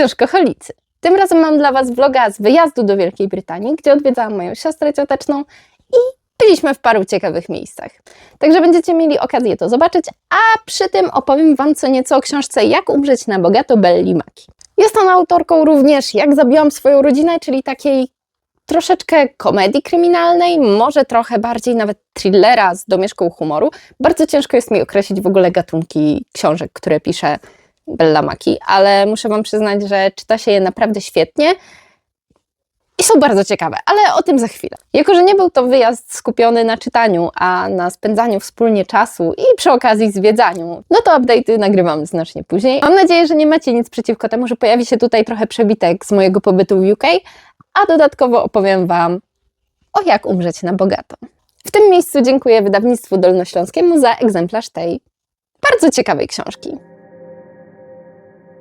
książkoholicy. Tym razem mam dla Was vloga z wyjazdu do Wielkiej Brytanii, gdzie odwiedzałam moją siostrę cioteczną i byliśmy w paru ciekawych miejscach. Także będziecie mieli okazję to zobaczyć, a przy tym opowiem Wam co nieco o książce Jak umrzeć na bogato Belli Maki. Jest ona autorką również Jak zabiłam swoją rodzinę, czyli takiej troszeczkę komedii kryminalnej, może trochę bardziej nawet thrillera z domieszką humoru. Bardzo ciężko jest mi określić w ogóle gatunki książek, które pisze Bella Maki, ale muszę Wam przyznać, że czyta się je naprawdę świetnie i są bardzo ciekawe, ale o tym za chwilę. Jako, że nie był to wyjazd skupiony na czytaniu, a na spędzaniu wspólnie czasu i przy okazji zwiedzaniu, no to update'y nagrywam znacznie później. Mam nadzieję, że nie macie nic przeciwko temu, że pojawi się tutaj trochę przebitek z mojego pobytu w UK, a dodatkowo opowiem Wam o jak umrzeć na bogato. W tym miejscu dziękuję wydawnictwu dolnośląskiemu za egzemplarz tej bardzo ciekawej książki.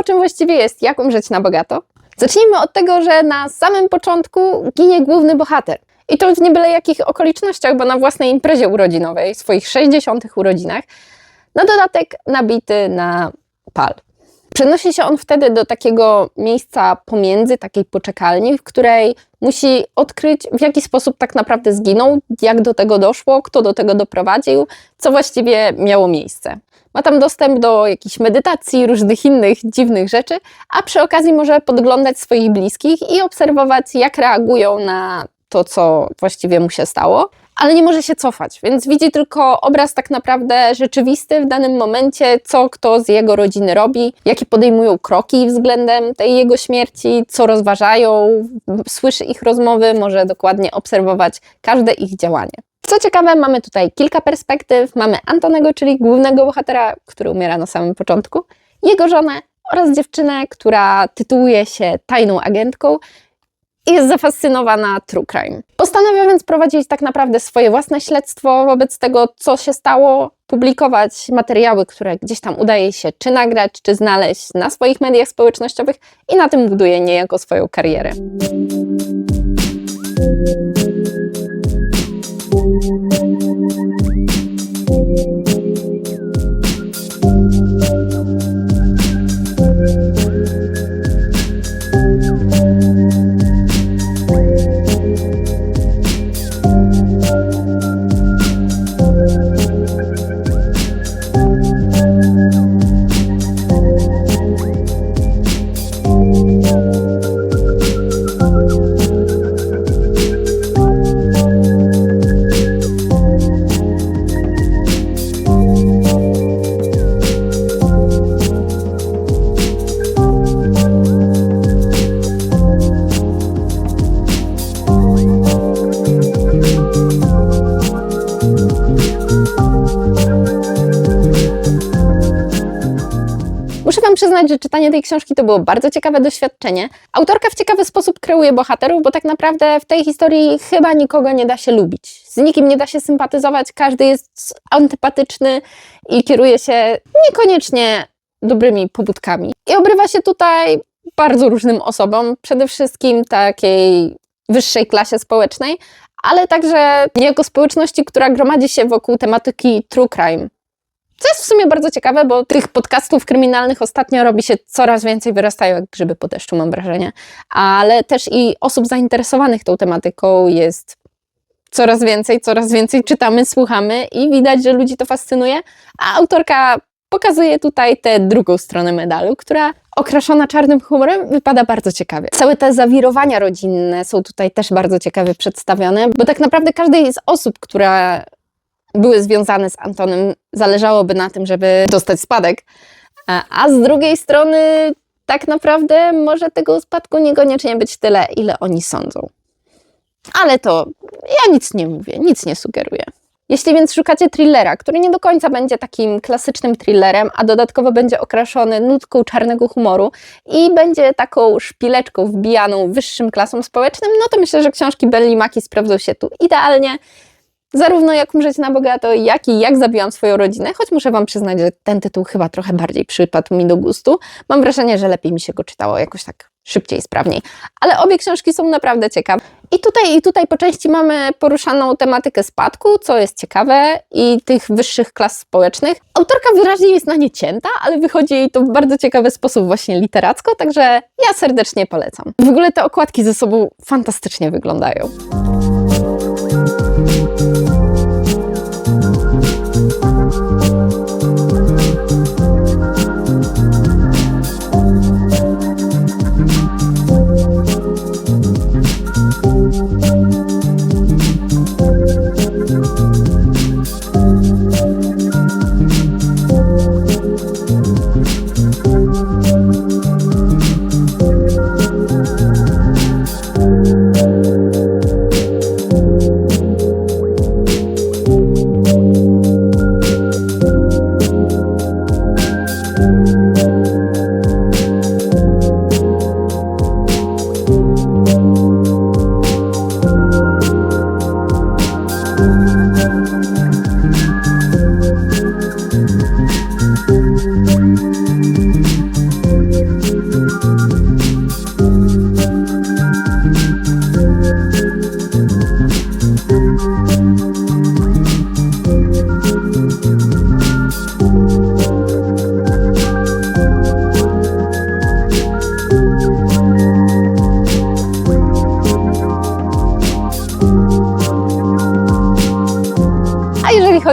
O czym właściwie jest Jak umrzeć na bogato? Zacznijmy od tego, że na samym początku ginie główny bohater. I to w nie byle jakich okolicznościach, bo na własnej imprezie urodzinowej, swoich 60. urodzinach, na dodatek nabity na pal. Przenosi się on wtedy do takiego miejsca pomiędzy, takiej poczekalni, w której musi odkryć, w jaki sposób tak naprawdę zginął, jak do tego doszło, kto do tego doprowadził, co właściwie miało miejsce. Ma tam dostęp do jakichś medytacji, różnych innych dziwnych rzeczy, a przy okazji może podglądać swoich bliskich i obserwować, jak reagują na to, co właściwie mu się stało, ale nie może się cofać, więc widzi tylko obraz tak naprawdę rzeczywisty w danym momencie, co kto z jego rodziny robi, jakie podejmują kroki względem tej jego śmierci, co rozważają, słyszy ich rozmowy, może dokładnie obserwować każde ich działanie. Co ciekawe, mamy tutaj kilka perspektyw. Mamy Antonego, czyli głównego bohatera, który umiera na samym początku, jego żonę oraz dziewczynę, która tytułuje się tajną agentką i jest zafascynowana true crime. Postanawia więc prowadzić tak naprawdę swoje własne śledztwo wobec tego, co się stało, publikować materiały, które gdzieś tam udaje się czy nagrać, czy znaleźć na swoich mediach społecznościowych i na tym buduje niejako swoją karierę. Przyznać, że czytanie tej książki to było bardzo ciekawe doświadczenie. Autorka w ciekawy sposób kreuje bohaterów, bo tak naprawdę w tej historii chyba nikogo nie da się lubić. Z nikim nie da się sympatyzować, każdy jest antypatyczny i kieruje się niekoniecznie dobrymi pobudkami. I obrywa się tutaj bardzo różnym osobom, przede wszystkim takiej wyższej klasie społecznej, ale także niejako społeczności, która gromadzi się wokół tematyki true crime. Co jest w sumie bardzo ciekawe, bo tych podcastów kryminalnych ostatnio robi się coraz więcej, wyrastają jak grzyby po deszczu, mam wrażenie. Ale też i osób zainteresowanych tą tematyką jest coraz więcej, coraz więcej czytamy, słuchamy i widać, że ludzi to fascynuje. A autorka pokazuje tutaj tę drugą stronę medalu, która okraszona czarnym humorem wypada bardzo ciekawie. Całe te zawirowania rodzinne są tutaj też bardzo ciekawie przedstawione, bo tak naprawdę każdej z osób, która były związane z Antonem, zależałoby na tym, żeby dostać spadek. A, z drugiej strony, tak naprawdę może tego spadku niekoniecznie być tyle, ile oni sądzą. Ale to ja nic nie mówię, nic nie sugeruję. Jeśli więc szukacie thrillera, który nie do końca będzie takim klasycznym thrillerem, a dodatkowo będzie okraszony nutką czarnego humoru i będzie taką szpileczką wbijaną wyższym klasom społecznym, no to myślę, że książki Belli Maki sprawdzą się tu idealnie zarówno jak umrzeć na bogato, jak i jak zabiłam swoją rodzinę, choć muszę Wam przyznać, że ten tytuł chyba trochę bardziej przypadł mi do gustu. Mam wrażenie, że lepiej mi się go czytało jakoś tak szybciej, sprawniej. Ale obie książki są naprawdę ciekawe. I tutaj, I tutaj po części mamy poruszaną tematykę spadku, co jest ciekawe, i tych wyższych klas społecznych. Autorka wyraźnie jest na nie cięta, ale wychodzi jej to w bardzo ciekawy sposób właśnie literacko, także ja serdecznie polecam. W ogóle te okładki ze sobą fantastycznie wyglądają. Thank you.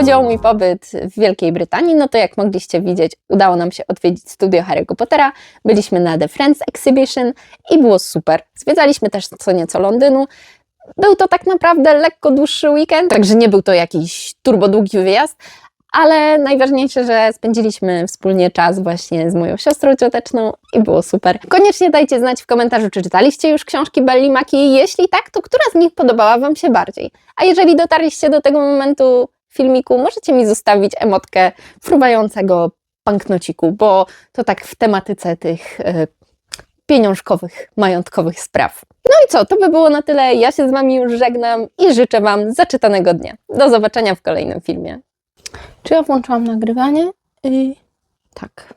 Chodziło o mój pobyt w Wielkiej Brytanii, no to jak mogliście widzieć, udało nam się odwiedzić studio Harry'ego Pottera. Byliśmy na The Friends Exhibition i było super. Zwiedzaliśmy też co nieco Londynu. Był to tak naprawdę lekko dłuższy weekend, także nie był to jakiś turbo długi wyjazd, ale najważniejsze, że spędziliśmy wspólnie czas właśnie z moją siostrą cioteczną i było super. Koniecznie dajcie znać w komentarzu, czy czytaliście już książki Belli Maki. Jeśli tak, to która z nich podobała Wam się bardziej? A jeżeli dotarliście do tego momentu filmiku, możecie mi zostawić emotkę fruwającego banknociku, bo to tak w tematyce tych e, pieniążkowych, majątkowych spraw. No i co, to by było na tyle. Ja się z Wami już żegnam i życzę Wam zaczytanego dnia. Do zobaczenia w kolejnym filmie. Czy ja włączyłam nagrywanie? Yy, tak.